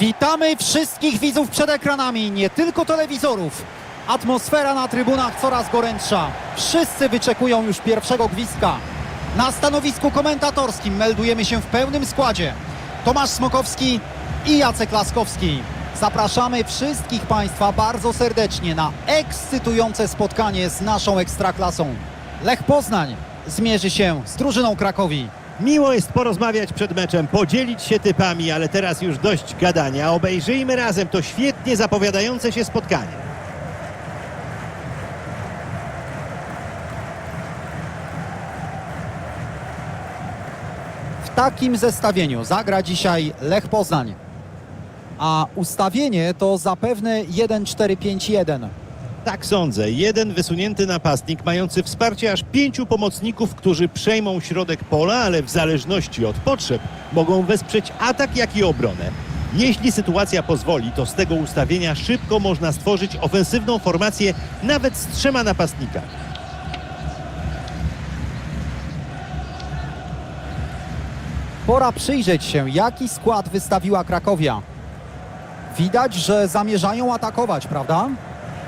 Witamy wszystkich widzów przed ekranami, nie tylko telewizorów. Atmosfera na trybunach coraz gorętsza. Wszyscy wyczekują już pierwszego gwizdka. Na stanowisku komentatorskim meldujemy się w pełnym składzie. Tomasz Smokowski i Jacek Laskowski. Zapraszamy wszystkich Państwa bardzo serdecznie na ekscytujące spotkanie z naszą Ekstraklasą. Lech Poznań zmierzy się z drużyną Krakowi. Miło jest porozmawiać przed meczem, podzielić się typami, ale teraz już dość gadania. Obejrzyjmy razem to świetnie zapowiadające się spotkanie. W takim zestawieniu zagra dzisiaj Lech Poznań. A ustawienie to zapewne 1-4-5-1. Tak sądzę. Jeden wysunięty napastnik mający wsparcie aż pięciu pomocników, którzy przejmą środek pola, ale w zależności od potrzeb mogą wesprzeć atak, jak i obronę. Jeśli sytuacja pozwoli, to z tego ustawienia szybko można stworzyć ofensywną formację nawet z trzema napastnikami. Pora przyjrzeć się, jaki skład wystawiła Krakowia. Widać, że zamierzają atakować, prawda?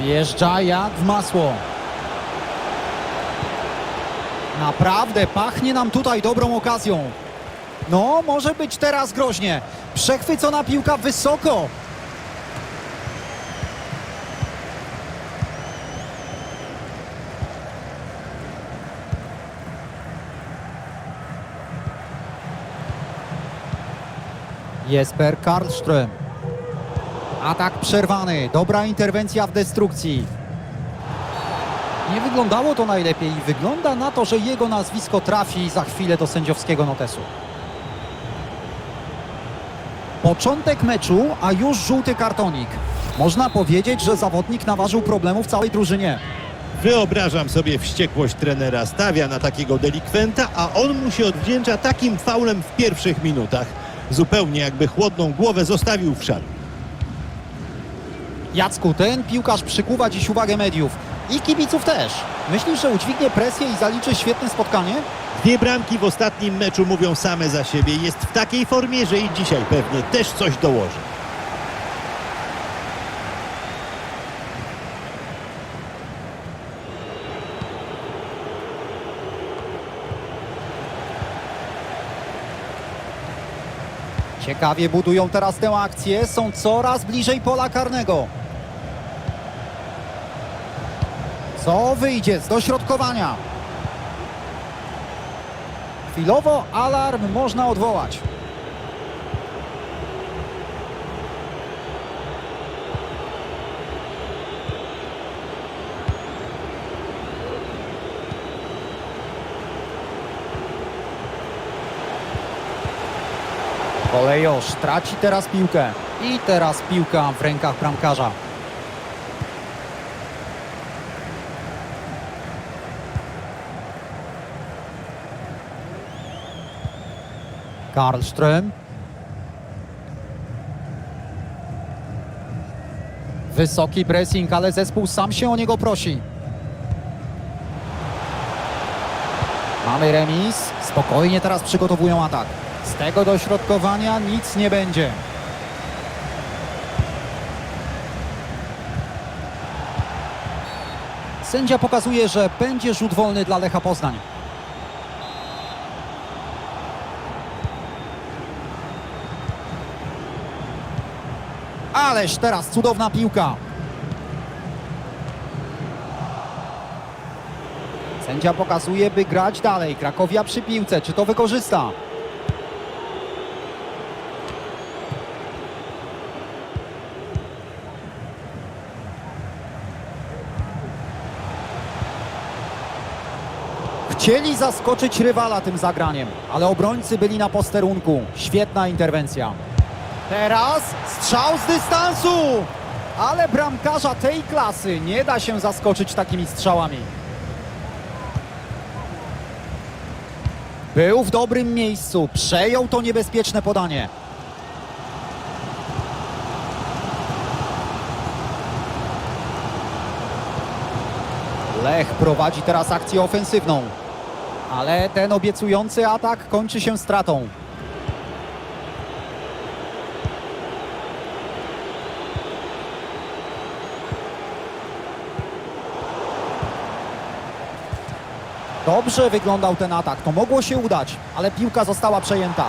Wjeżdża jak w masło. Naprawdę pachnie nam tutaj dobrą okazją. No, może być teraz groźnie. Przechwycona piłka wysoko. Jesper Karlström. Atak przerwany. Dobra interwencja w destrukcji. Nie wyglądało to najlepiej wygląda na to, że jego nazwisko trafi za chwilę do sędziowskiego notesu. Początek meczu, a już żółty kartonik. Można powiedzieć, że zawodnik naważył problemów całej drużynie. Wyobrażam sobie wściekłość trenera. Stawia na takiego delikwenta, a on mu się odwdzięcza takim faulem w pierwszych minutach. Zupełnie jakby chłodną głowę zostawił w szali. Jacku, ten piłkarz przykuwa dziś uwagę mediów i kibiców też. Myślisz, że udźwignie presję i zaliczy świetne spotkanie? Dwie bramki w ostatnim meczu mówią same za siebie. Jest w takiej formie, że i dzisiaj pewnie też coś dołoży. Ciekawie budują teraz tę akcję, są coraz bliżej pola karnego. Co wyjdzie z dośrodkowania? Chwilowo alarm można odwołać. Kolejosz traci teraz piłkę. I teraz piłka w rękach bramkarza. Karlström. Wysoki pressing, ale zespół sam się o niego prosi. Mamy remis. Spokojnie teraz przygotowują atak. Z tego dośrodkowania nic nie będzie. Sędzia pokazuje, że będzie rzut wolny dla Lecha Poznań. Ależ teraz cudowna piłka. Sędzia pokazuje, by grać dalej. Krakowia przy piłce. Czy to wykorzysta? Chcieli zaskoczyć rywala tym zagraniem, ale obrońcy byli na posterunku. Świetna interwencja. Teraz strzał z dystansu! Ale bramkarza tej klasy nie da się zaskoczyć takimi strzałami. Był w dobrym miejscu, przejął to niebezpieczne podanie. Lech prowadzi teraz akcję ofensywną. Ale ten obiecujący atak kończy się stratą. Dobrze wyglądał ten atak, to mogło się udać, ale piłka została przejęta.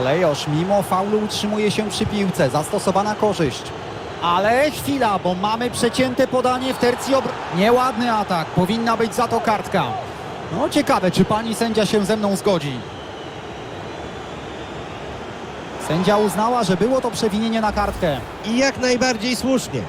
Olejosz mimo faulu utrzymuje się przy piłce, zastosowana korzyść. Ale chwila, bo mamy przecięte podanie w tercji obr... Nieładny atak, powinna być za to kartka. No ciekawe, czy pani sędzia się ze mną zgodzi. Sędzia uznała, że było to przewinienie na kartkę. I jak najbardziej słusznie.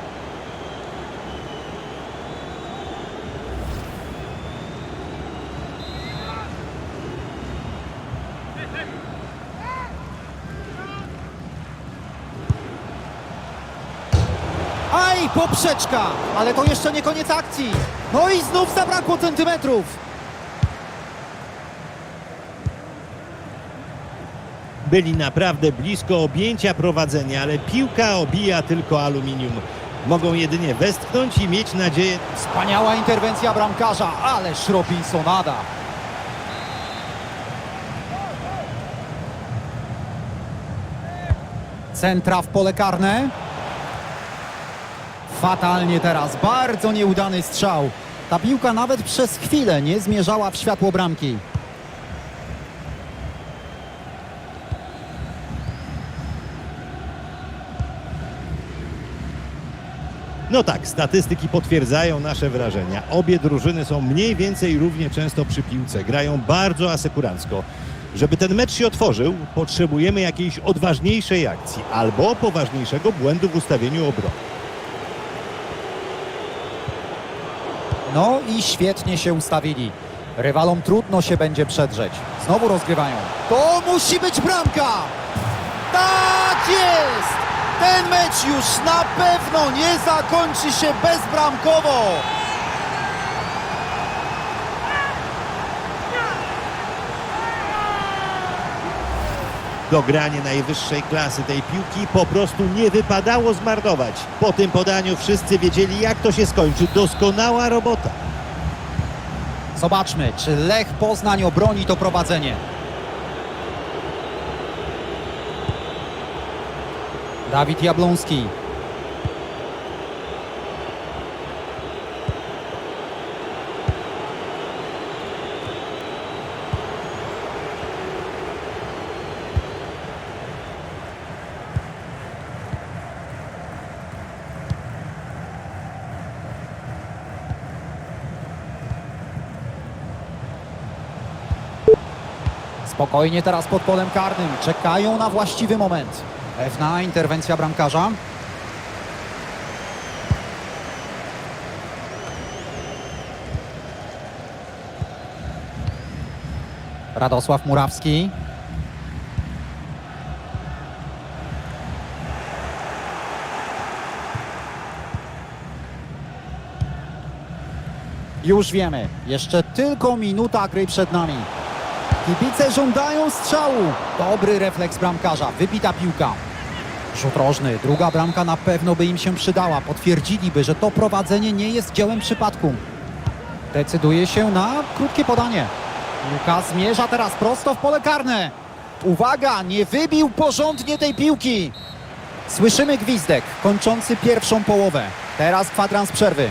Poprzeczka! Ale to jeszcze nie koniec akcji. No i znów zabrakło centymetrów. Byli naprawdę blisko objęcia prowadzenia, ale piłka obija tylko aluminium. Mogą jedynie westchnąć i mieć nadzieję. Wspaniała interwencja bramkarza, ależ Robinsonada. Centra w pole karne. Fatalnie teraz, bardzo nieudany strzał. Ta piłka nawet przez chwilę nie zmierzała w światło bramki. No tak, statystyki potwierdzają nasze wrażenia. Obie drużyny są mniej więcej równie często przy piłce. Grają bardzo asekurancko. Żeby ten mecz się otworzył, potrzebujemy jakiejś odważniejszej akcji albo poważniejszego błędu w ustawieniu obrony. No i świetnie się ustawili. Rywalom trudno się będzie przedrzeć. Znowu rozgrywają. To musi być bramka! Tak jest! Ten mecz już na pewno nie zakończy się bezbramkowo! Dogranie najwyższej klasy tej piłki po prostu nie wypadało zmarnować. Po tym podaniu wszyscy wiedzieli, jak to się skończy. Doskonała robota. Zobaczmy, czy Lech Poznań obroni to prowadzenie. Dawid Jabłoński. Spokojnie teraz pod polem karnym. Czekają na właściwy moment. Pewna interwencja bramkarza. Radosław Murawski. Już wiemy, jeszcze tylko minuta gry przed nami. Kibice żądają strzału. Dobry refleks bramkarza, wybita piłka. Rzut rożny, druga bramka na pewno by im się przydała. Potwierdziliby, że to prowadzenie nie jest dziełem przypadku. Decyduje się na krótkie podanie. Piłka zmierza teraz prosto w pole karne. Uwaga, nie wybił porządnie tej piłki. Słyszymy gwizdek kończący pierwszą połowę. Teraz kwadrans przerwy.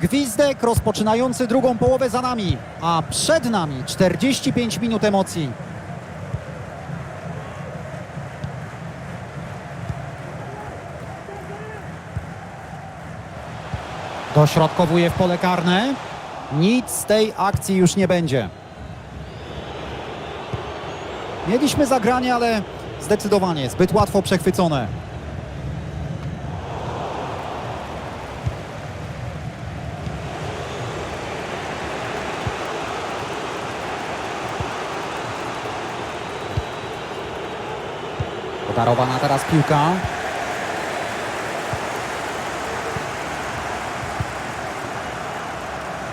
Gwizdek rozpoczynający drugą połowę za nami, a przed nami 45 minut emocji. Dośrodkowuje w pole karne. Nic z tej akcji już nie będzie. Mieliśmy zagranie, ale zdecydowanie zbyt łatwo przechwycone. Darowana teraz piłka.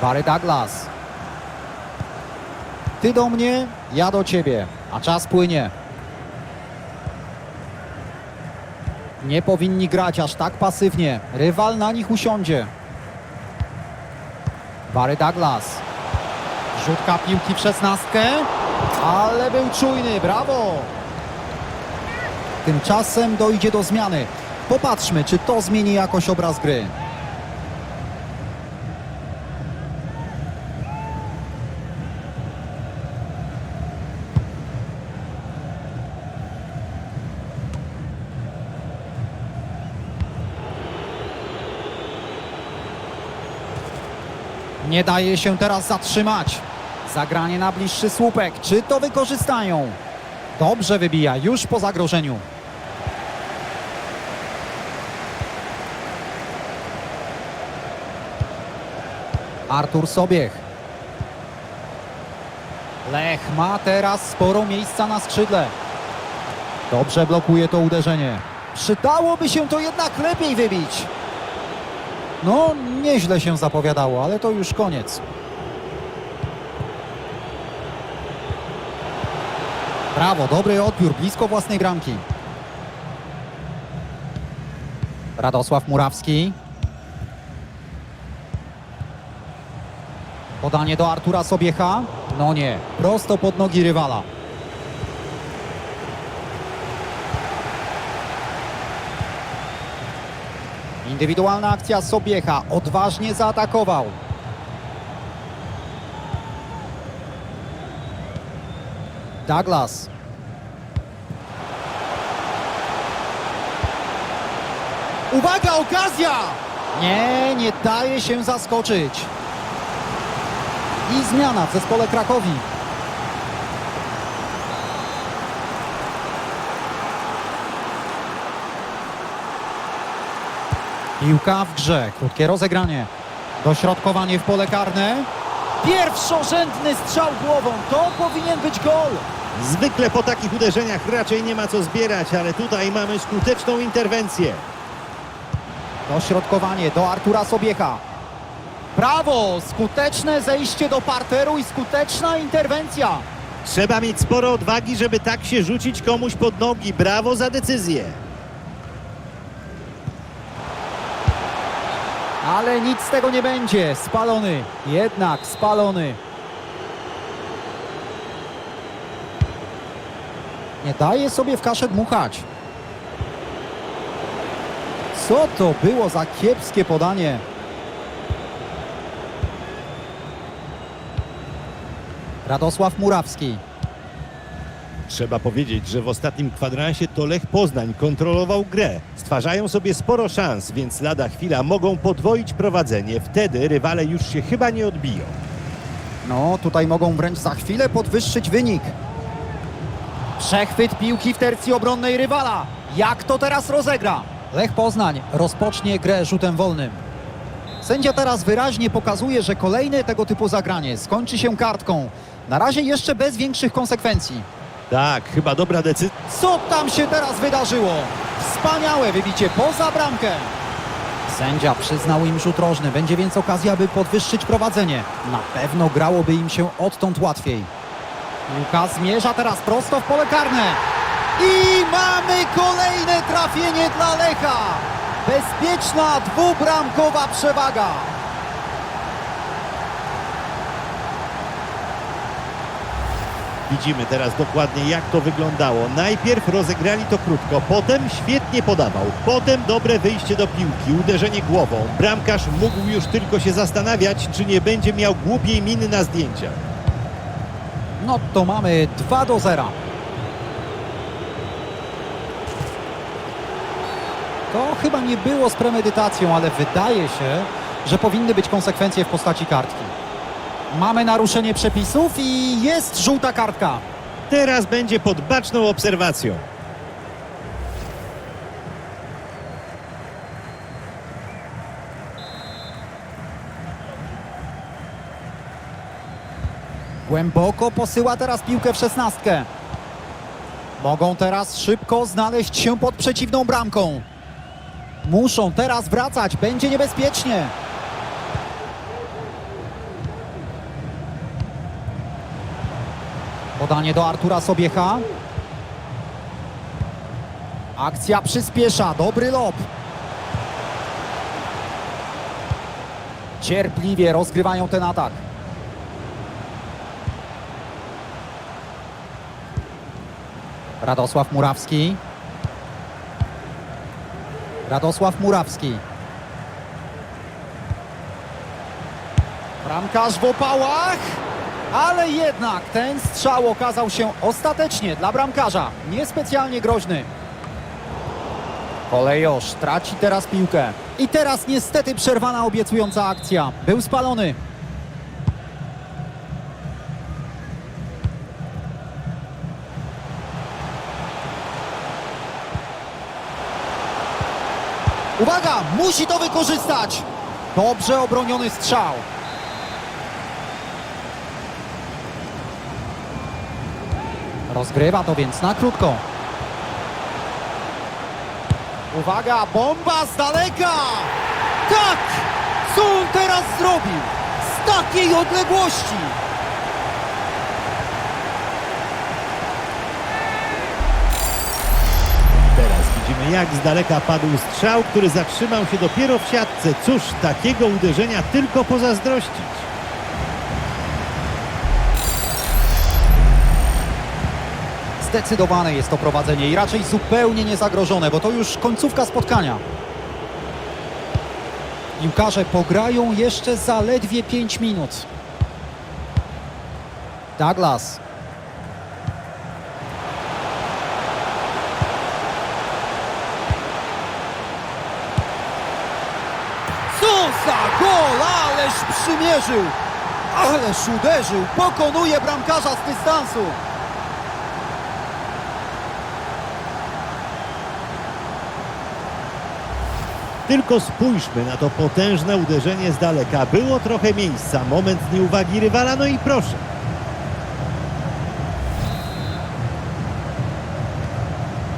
Barry Douglas. Ty do mnie, ja do ciebie, a czas płynie. Nie powinni grać aż tak pasywnie. Rywal na nich usiądzie. Barry Douglas. Rzutka piłki w szesnastkę, ale był czujny, brawo! Tymczasem dojdzie do zmiany. Popatrzmy, czy to zmieni jakoś obraz gry. Nie daje się teraz zatrzymać. Zagranie na bliższy słupek. Czy to wykorzystają? Dobrze wybija, już po zagrożeniu. Artur Sobiech. Lech ma teraz sporo miejsca na skrzydle. Dobrze blokuje to uderzenie. Przydałoby się to jednak lepiej wybić. No, nieźle się zapowiadało, ale to już koniec. Brawo, dobry odbiór, blisko własnej bramki. Radosław Murawski. Podanie do Artura Sobiecha. No nie, prosto pod nogi rywala. Indywidualna akcja Sobiecha. Odważnie zaatakował. Douglas. Uwaga, okazja! Nie, nie daje się zaskoczyć. I zmiana w zespole Krakowi. Piłka w grze, krótkie rozegranie. Dośrodkowanie w pole karne. Pierwszorzędny strzał głową, to powinien być gol. Zwykle po takich uderzeniach raczej nie ma co zbierać, ale tutaj mamy skuteczną interwencję. Dośrodkowanie do Artura Sobiecha. Brawo! Skuteczne zejście do parteru i skuteczna interwencja. Trzeba mieć sporo odwagi, żeby tak się rzucić komuś pod nogi. Brawo za decyzję. Ale nic z tego nie będzie. Spalony. Jednak spalony. Nie daje sobie w kaszę dmuchać. Co to było za kiepskie podanie? Radosław Murawski. Trzeba powiedzieć, że w ostatnim kwadransie to Lech Poznań kontrolował grę. Stwarzają sobie sporo szans, więc lada chwila mogą podwoić prowadzenie. Wtedy rywale już się chyba nie odbiją. No, tutaj mogą wręcz za chwilę podwyższyć wynik. Przechwyt piłki w tercji obronnej rywala. Jak to teraz rozegra? Lech Poznań rozpocznie grę rzutem wolnym. Sędzia teraz wyraźnie pokazuje, że kolejne tego typu zagranie skończy się kartką. Na razie jeszcze bez większych konsekwencji. Tak, chyba dobra decyzja. Co tam się teraz wydarzyło? Wspaniałe wybicie poza bramkę. Sędzia przyznał im rzut rożny, będzie więc okazja, by podwyższyć prowadzenie. Na pewno grałoby im się odtąd łatwiej. Piłka zmierza teraz prosto w pole karne. I mamy kolejne trafienie dla Lecha. Bezpieczna dwubramkowa przewaga. Widzimy teraz dokładnie jak to wyglądało. Najpierw rozegrali to krótko, potem świetnie podawał, potem dobre wyjście do piłki, uderzenie głową. Bramkarz mógł już tylko się zastanawiać, czy nie będzie miał głupiej miny na zdjęciach. No to mamy 2 do 0. To chyba nie było z premedytacją, ale wydaje się, że powinny być konsekwencje w postaci kartki. Mamy naruszenie przepisów i jest żółta kartka. Teraz będzie pod baczną obserwacją. Głęboko posyła teraz piłkę w szesnastkę. Mogą teraz szybko znaleźć się pod przeciwną bramką. Muszą teraz wracać, będzie niebezpiecznie. Podanie do Artura Sobiecha. Akcja przyspiesza, dobry lob. Cierpliwie rozgrywają ten atak. Radosław Murawski. Radosław Murawski. Bramkarz w opałach, ale jednak ten strzał okazał się ostatecznie dla bramkarza niespecjalnie groźny. Kolejosz traci teraz piłkę. I teraz niestety przerwana obiecująca akcja. Był spalony. Uwaga, musi to wykorzystać. Dobrze obroniony strzał. Rozgrywa to więc na krótko. Uwaga, bomba z daleka! Tak! Co on teraz zrobił? Z takiej odległości! Widzimy jak z daleka padł strzał, który zatrzymał się dopiero w siatce. Cóż, takiego uderzenia tylko pozazdrościć. Zdecydowane jest to prowadzenie i raczej zupełnie niezagrożone, bo to już końcówka spotkania. Piłkarze pograją jeszcze zaledwie 5 minut. Douglas. Przymierzył! Ależ uderzył! Pokonuje bramkarza z dystansu! Tylko spójrzmy na to potężne uderzenie z daleka. Było trochę miejsca, moment nieuwagi rywala, no i proszę.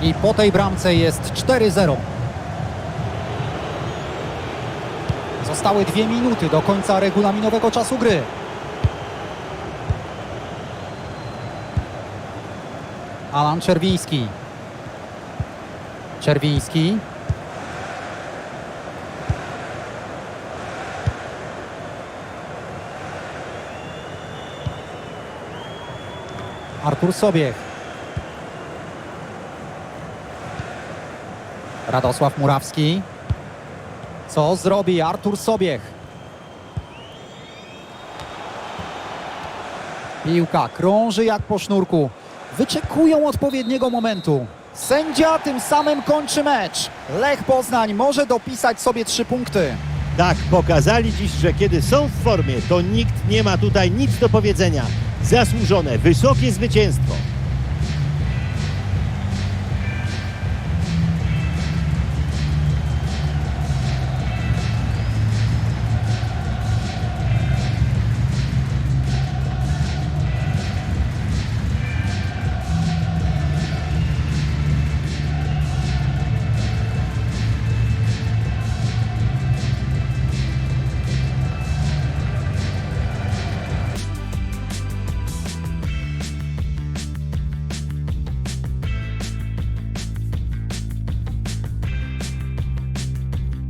I po tej bramce jest 4-0. Zostały dwie minuty do końca regulaminowego czasu gry. Alan Czerwiński. Czerwiński. Artur Sobiech. Radosław Murawski. Co zrobi Artur Sobiech? Piłka krąży jak po sznurku. Wyczekują odpowiedniego momentu. Sędzia tym samym kończy mecz. Lech Poznań może dopisać sobie trzy punkty. Tak, pokazali dziś, że kiedy są w formie, to nikt nie ma tutaj nic do powiedzenia. Zasłużone, wysokie zwycięstwo.